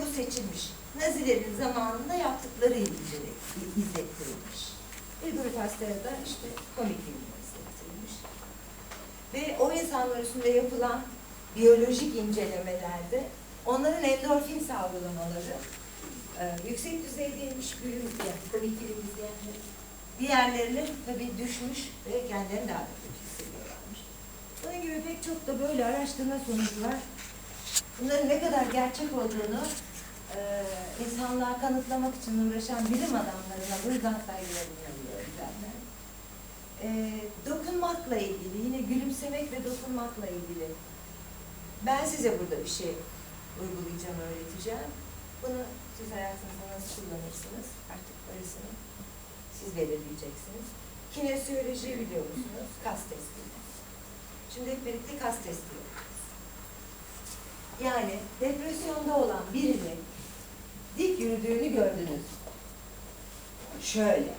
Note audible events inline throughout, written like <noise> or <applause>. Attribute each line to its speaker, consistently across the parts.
Speaker 1: bu seçilmiş. Nazilerin zamanında yaptıkları izle- izlettirilmiş. Hastaya da işte komik izlettirilmiş. Ve o insanlar üstünde yapılan biyolojik incelemelerde onların endorfin salgılamaları e, yüksek düzeydeymiş gülüm yani komik film izleyenler. Diğerlerinin tabii düşmüş ve kendilerini daha da kötü hissediyorlarmış. Bunun gibi pek çok da böyle araştırma sonucu var. Bunların ne kadar gerçek olduğunu e, insanlığa kanıtlamak için uğraşan bilim adamlarına buradan saygılarımı yolluyorum zaten. E, dokunmakla ilgili, yine gülümsemek ve dokunmakla ilgili. Ben size burada bir şey uygulayacağım, öğreteceğim. Bunu siz hayatınızda nasıl kullanırsınız? Artık parasını siz belirleyeceksiniz. Kinesiyoloji biliyor musunuz? Kas testi. Şimdi hep birlikte kas testi yapacağız. Yani depresyonda olan birini dik yürüdüğünü gördünüz. Şöyle.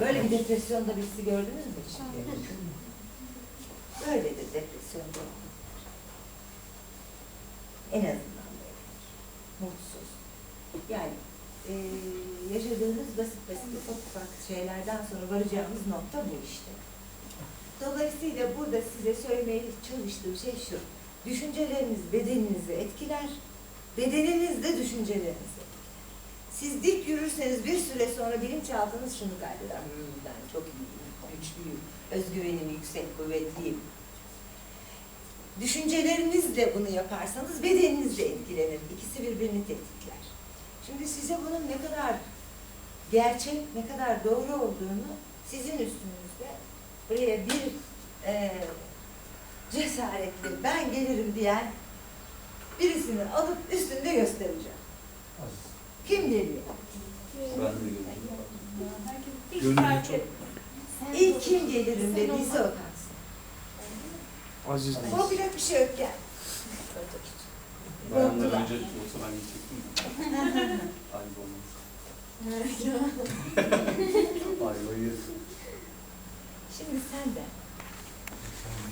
Speaker 1: Böyle bir depresyonda birisi gördünüz mü şimdi? Böyledir depresyonda. En azından böyledir. Mutsuz. Yani eee, yaşadığınız basit basit ufak ufak şeylerden sonra varacağımız nokta bu işte. Dolayısıyla burada size söylemeye çalıştığım şey şu. Düşünceleriniz bedeninizi etkiler. Bedeniniz de düşüncelerinizi. Siz dik yürürseniz bir süre sonra bilinçaltınız şunu kaydeder. Hmm, ben çok iyiyim, güçlüyüm, özgüvenim yüksek, kuvvetliyim. Düşüncelerinizle bunu yaparsanız bedeniniz de etkilenir. İkisi birbirini tetikler. Şimdi size bunun ne kadar gerçek, ne kadar doğru olduğunu sizin üstünüzde buraya bir e, cesaretli ben gelirim diyen birisini alıp üstünde göstereceğim. Kim geliyor?
Speaker 2: Ben de.
Speaker 3: Gönlüm çok
Speaker 1: İlk kim gelirim dediyse o kalsın.
Speaker 3: aziz.
Speaker 1: Korkacak bir şey yok gel.
Speaker 2: Bayanlar
Speaker 1: Korktular.
Speaker 2: önce olsa ben gidecektim de. <laughs> Ayıp olmaz. Ayvayı yerim.
Speaker 1: Şimdi sen de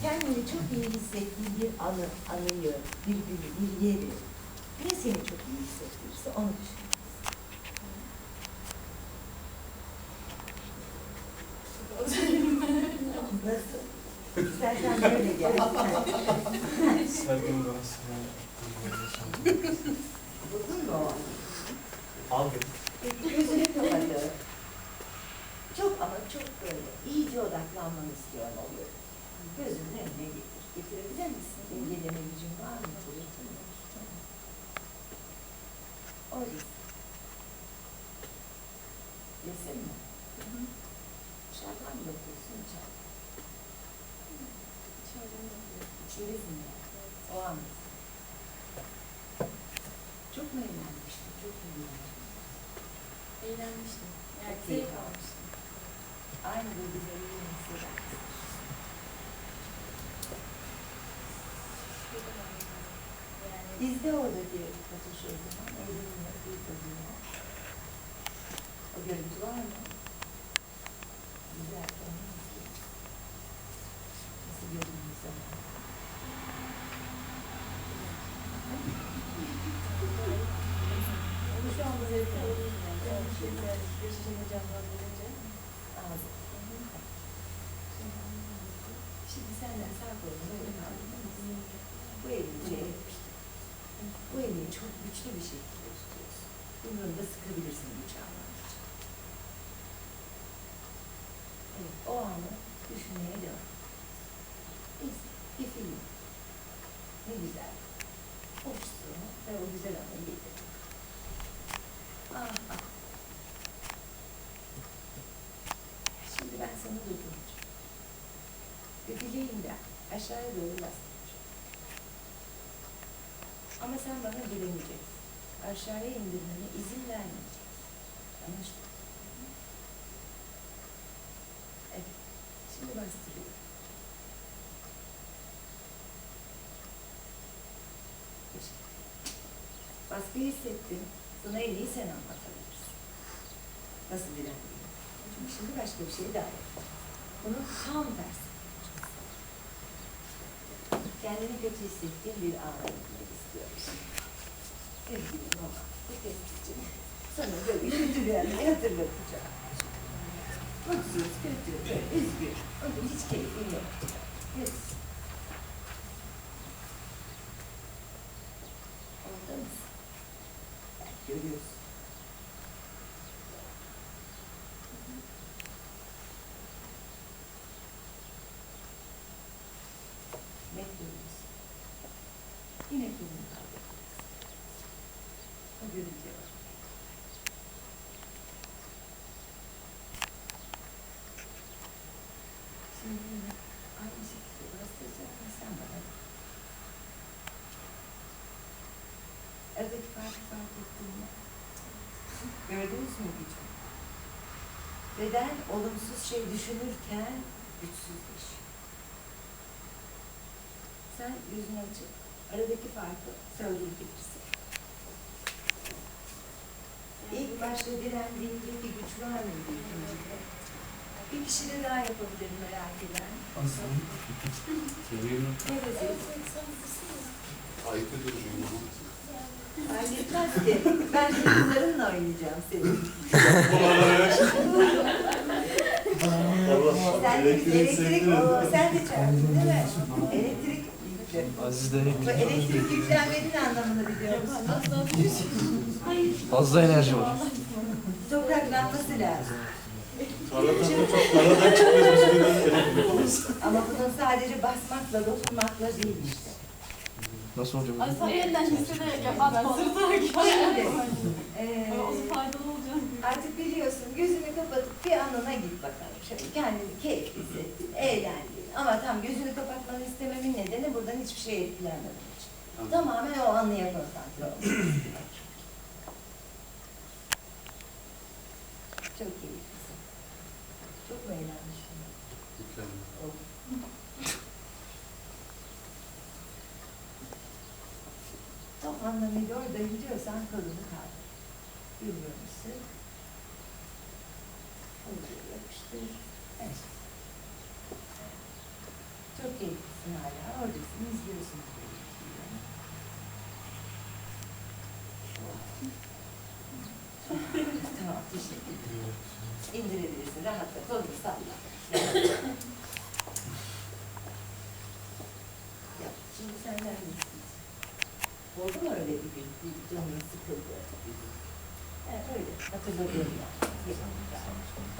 Speaker 1: kendini çok iyi hissettiğin bir anı, anıyı, bir günü, bir yeri ne seni çok iyi hissettirirse onu düşün. Nasıl? İstersen böyle gel.
Speaker 3: Serdim Galatasaray.
Speaker 1: Buldun mu o anı?
Speaker 3: Aldım.
Speaker 1: Peki gözünü kapatıp çok ama çok böyle iyice odaklanmanı istiyorum oluyor. Gözünün önüne getir. Getirebilir misin? İnceleme gücün var mı? Kuvvetin mi? Orası. Resim mi? Dışarıdan mı bakıyorsun? İçeriden. İçindesin ya. O an. Çok mu eğlenmiştin? Çok mu eğlenmiştin?
Speaker 4: Eğlenmiştim. Yani zevk almıştım.
Speaker 1: Aynı duyguları yine hisseder Bizde oradaki ateşi o zaman, evrenin yaptığı tadına. O görüntü var mı? Güzel, tamam ki. Nasıl görünüyor sana?
Speaker 4: Ama şu anda zevk alıyorum yani. Şeyler, yaşamı canlandırınca.
Speaker 1: Ağzı. Şimdi senden sağ kolunu böyle kaldırır mısın? Bu elini şey yapmıştır. Bu elini çok güçlü bir şekilde tutuyorsun. Bunu da sıkabilirsin güç almak için. Evet, o anı düşünmeye devam. İzle, bir film. Ne güzel. Hoşsun ve o güzel anı getir. Ah, ah. Şimdi ben sana dokunacağım. Ve bileğinden aşağıya doğru bastıracağım. Ama sen bana güveneceksin. Aşağıya indirmene izin vermeyeceksin. Anlaştık mı? Evet. Şimdi bastırıyorum. Teşekkür ederim. Baskıyı hissettin. Sana en iyi sen anlatabilirsin. Nasıl direndiğini. Çünkü şimdi başka bir şey daha yapacağız. Bunun tam tersi. Kendini kötü hissettiğin bir ana gitmek istiyoruz. Sevgilim ama bu tespitçim sana böyle kötülerini hatırlatacak. Mutsuz, kötü, üzgün. Onun hiç keyfin yok. Hiç. Orada mısın? Bak görüyorsun. Ne görüyorsun? Yine kaldırıyorsun. O görünce bak. Şimdi yine aynı şekilde bastıracak mı sen bana? Aradaki farkı fark ettin mi? Gördünüz mü gücü? Beden olumsuz şey düşünürken güçsüzleşiyor. Sen yüzünü açıp aradaki farkı söyleyebilirsin. İlk başta direndiğindeki güç var mıydı ikincide? Bir kişi de daha yapabilir merak eden.
Speaker 2: Mi?
Speaker 1: Ne vaziyette?
Speaker 2: Ayıp ediyorum ama.
Speaker 1: Fark etmez ki. Ben çocuklarınla oynayacağım senin.
Speaker 2: Allah
Speaker 1: Sen elektrik, o, sen de çarptın değil mi? Elektrik yüklü.
Speaker 3: Aziz de
Speaker 1: Bu elektrik yüklenmenin anlamını biliyor musunuz?
Speaker 3: fazla enerji var.
Speaker 1: Topraklanması lazım.
Speaker 2: Tarladan çıkmıyoruz biz.
Speaker 1: Ama bunun sadece basmakla, dokunmakla değil işte.
Speaker 3: Nasıl olacak?
Speaker 4: Ay sen yeniden hissede yapan
Speaker 1: Şimdi, eee,
Speaker 4: O faydalı olacak.
Speaker 1: artık biliyorsun gözünü kapatıp bir anına git bakalım. Şöyle kendini keyif hissettin, eğlendin. Ama tam gözünü kapatmanı istememin nedeni buradan hiçbir şey etkilenmemek için. Tamamen o anlıya konsantre olmak. <clears throat> Çok keyiflisin. Çok mu eğlenmişsin?
Speaker 2: Mükemmel.
Speaker 1: Tam anlamıyla orada gidiyorsan kolunu kaldır. Yürüyor musun? Kolunu yapıştır. Evet. Çok keyiflisin hala. Oradasın, izliyorsun. tamam, teşekkür ederim. İndirebilirsin, rahatla. Kolunu salla. Yap. Şimdi senden istiyorsun? Oldu mu öyle bir gün? Bir canın sıkıldı. Evet, öyle. Hatırladığım yani.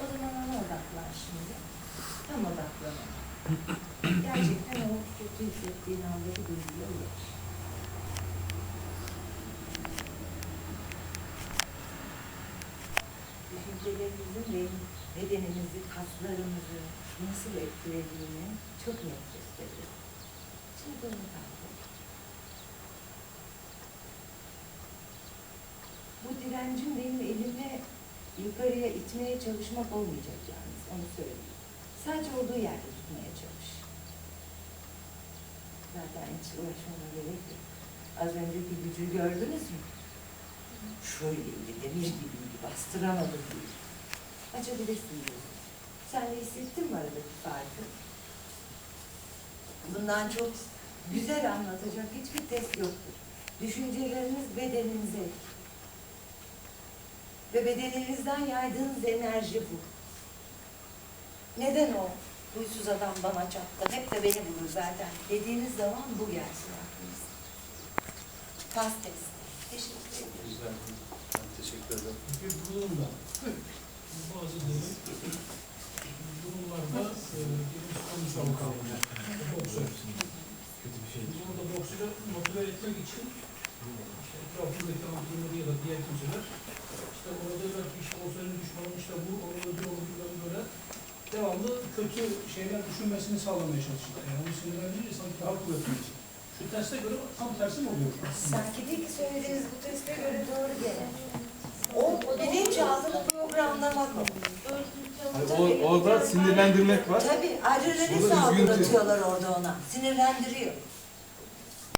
Speaker 1: O zaman ona odaklan şimdi. Tam odaklan. Gerçekten o hissettiğin andaki duyguya ulaşır. Düşüncelerimizin benim bedenimizi, kaslarımızı nasıl etkilediğini çok net gösteriyor. Şimdi kaldır. Bu direncin benim elime yukarıya itmeye çalışmak olmayacak yalnız, onu söyleyeyim. Sadece olduğu yerde tutmaya çalış. Zaten hiç uğraşmana gerek yok. Az önceki gücü gördünüz mü? Şöyleydi, demir gibiydi, bastıramadım diye. Açabilirsin gözünü. Sen de hissettin mi aradaki farkı? Bundan çok güzel anlatacak hiçbir test yoktur. Düşünceleriniz bedeninize. Ve bedeninizden yaydığınız enerji bu. Neden o huysuz adam bana çattı, hep de beni bulur zaten dediğiniz zaman bu gelsin aklınıza. Kas testi. Teşekkür ederim.
Speaker 2: Güzel. Ben teşekkür ederim.
Speaker 5: Bir durumda bazı demek durumlarda e, konuşan kalmış. Boksör. Burada boksörü motive etmek için işte etrafındaki antrenörü ya da diğer kimseler işte orada belki işte boksörün düşmanı işte bu onu öldür onu böyle böyle kötü şeyler düşünmesini sağlamaya çalışıyorlar. Yani onu sinirlendirince sanki daha kuvvetli. Şu teste göre tam tersi mi oluyor?
Speaker 1: Sanki değil ki söylediğiniz bu teste göre doğru gene. O bilinçaltını programlamak o.
Speaker 3: O- orada sinirlendirmek var.
Speaker 1: Tabii adrenalin
Speaker 3: Burada üzgün
Speaker 1: salgılatıyorlar orada ona. Sinirlendiriyor.